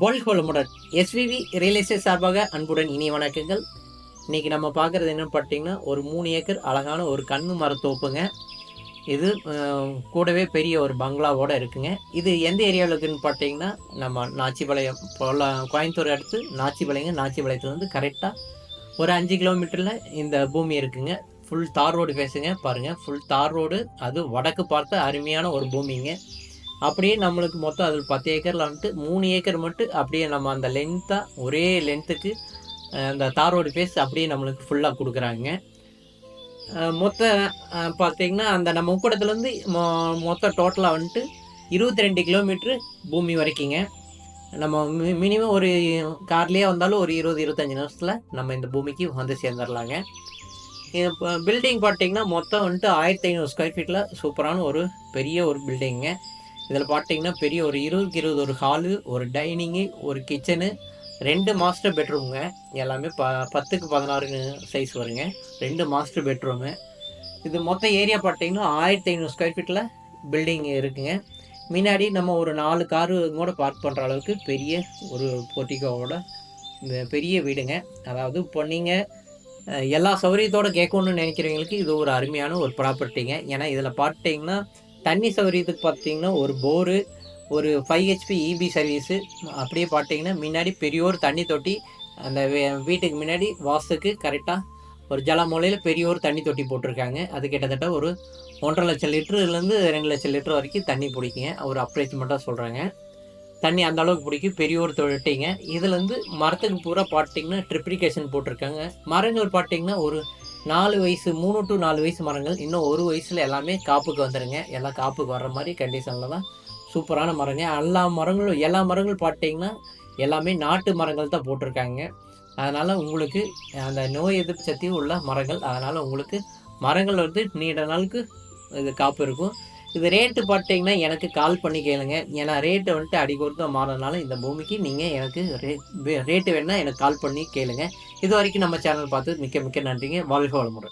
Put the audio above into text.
வாழ்க SVV real estate சார்பாக அன்புடன் இனிய வணக்கங்கள். இன்றைக்கி நம்ம பார்க்குறது என்னன்னு பார்த்தீங்கன்னா ஒரு மூணு ஏக்கர் அழகான ஒரு கண்ணு மரத்தோப்புங்க இது கூடவே பெரிய ஒரு பங்களாவோடு இருக்குங்க. இது எந்த ஏரியாவில் இருக்குதுன்னு பார்த்தீங்கன்னா நம்ம நாச்சிபாளையம் பொல்லா கோயம்புத்தூர் அடுத்து நாச்சிபாளையங்க. நாச்சிபாளையத்துலேருந்து கரெக்டாக ஒரு அஞ்சு கிலோமீட்டரில் இந்த பூமி இருக்குங்க. ஃபுல் தார் ரோடு பேசுங்க பாருங்கள் ஃபுல் தார் ரோடு அது வடக்கு பார்த்த அருமையான ஒரு பூமிங்க. அப்படியே நம்மளுக்கு மொத்தம் அதில் பத்து ஏக்கரில் வந்துட்டு மூணு ஏக்கர் மட்டும் அப்படியே நம்ம அந்த லென்த்தாக ஒரே லென்த்துக்கு அந்த தாரோடு பேஸ் ஃபேஸ் அப்படியே நம்மளுக்கு ஃபுல்லாக கொடுக்குறாங்க. மொத்த பார்த்தீங்கன்னா அந்த நம்ம உக்கடத்துலேருந்து மொ மொத்த டோட்டலாக வந்துட்டு இருபத்தி ரெண்டு கிலோமீட்ரு பூமி வரைக்குங்க. நம்ம மி மினிமம் ஒரு கார்லேயே வந்தாலும் ஒரு இருபது இருபத்தஞ்சி நிமிஷத்தில் நம்ம இந்த பூமிக்கு வந்து சேர்ந்துடலாங்க இப்போ பில்டிங் பார்த்தீங்கன்னா மொத்தம் வந்துட்டு ஆயிரத்தி ஐநூறு ஸ்கொயர் ஃபீட்டில் சூப்பரான ஒரு பெரிய ஒரு பில்டிங்க இதில் பார்த்தீங்கன்னா பெரிய ஒரு இருபதுக்கு இருபது ஒரு ஹாலு ஒரு டைனிங்கு ஒரு கிச்சனு ரெண்டு மாஸ்டர் பெட்ரூமுங்க எல்லாமே ப பத்துக்கு பதினாறு சைஸ் வருங்க. ரெண்டு மாஸ்டர் பெட்ரூமு இது மொத்த ஏரியா பார்த்தீங்கன்னா ஆயிரத்தி ஐநூறு ஸ்கொயர் ஃபீட்டில் பில்டிங் இருக்குங்க. முன்னாடி நம்ம ஒரு நாலு காரு கூட பார்க் பண்ணுற அளவுக்கு பெரிய ஒரு பொட்டிக்கோவோட பெரிய வீடுங்க. அதாவது இப்போ நீங்கள் எல்லா சௌகரியத்தோடு கேட்கணும்னு நினைக்கிறவங்களுக்கு இது ஒரு அருமையான ஒரு ப்ராப்பர்ட்டிங்க ஏன்னா இதில் பார்த்தீங்கன்னா தண்ணி சௌகரியத்துக்கு பார்த்தீங்கன்னா ஒரு போரு ஒரு ஃபைவ் ஹெச்பி இபி சர்வீஸு அப்படியே பார்த்தீங்கன்னா முன்னாடி பெரிய ஒரு தண்ணி தொட்டி அந்த வே- வீட்டுக்கு முன்னாடி வாசத்துக்கு கரெக்டாக ஒரு ஜலமூலையில் பெரிய ஒரு தண்ணி தொட்டி போட்டிருக்காங்க. அது கிட்டத்தட்ட ஒரு ஒன்றரை லட்சம் லிட்டருலேருந்து ரெண்டு லட்சம் லிட்டர் வரைக்கும் தண்ணி பிடிக்குங்க. ஒரு அப்ரேச்மெண்ட்டாக சொல்கிறாங்க தண்ணி அந்த அளவுக்கு பிடிக்கும். பெரிய ஒரு தொட்டிங்க. இதுலேருந்து மரத்துக்கு பூரா பார்த்தீங்கன்னா ட்ரிப்ளிகேஷன் போட்டிருக்காங்க. மரங்கள் பார்த்தீங்கன்னா ஒரு நாலு வயசு மூணு டு நாலு வயசு மரங்கள். இன்னும் ஒரு வயசில் எல்லாமே காப்புக்கு வந்துடுங்க எல்லாம் காப்புக்கு வர்ற மாதிரி கண்டிஷனில் தான் சூப்பரான மரங்க. எல்லா மரங்களும் எல்லா மரங்களும் பார்த்தீங்கன்னா எல்லாமே நாட்டு மரங்கள் தான் போட்டிருக்காங்க. அதனால் உங்களுக்கு அந்த நோய் எதிர்ப்பு சக்தியும் உள்ள மரங்கள். அதனால் உங்களுக்கு மரங்கள் வந்து நீண்ட நாளுக்கு இது காப்பு இருக்கும். இது ரேட்டு பார்த்தீங்கன்னா எனக்கு கால் பண்ணி கேளுங்க. ஏன்னா ரேட்டு வந்துட்டு அடிக்கொருத்தம் மாறதுனால இந்த பூமிக்கு நீங்கள் எனக்கு ரேட் ரேட்டு வேணால் எனக்கு கால் பண்ணி கேளுங்க. இது வரைக்கும் நம்ம சேனல் பார்த்து மிக்க மிக்க நன்றிங்க. வாழ்க வளமுறை.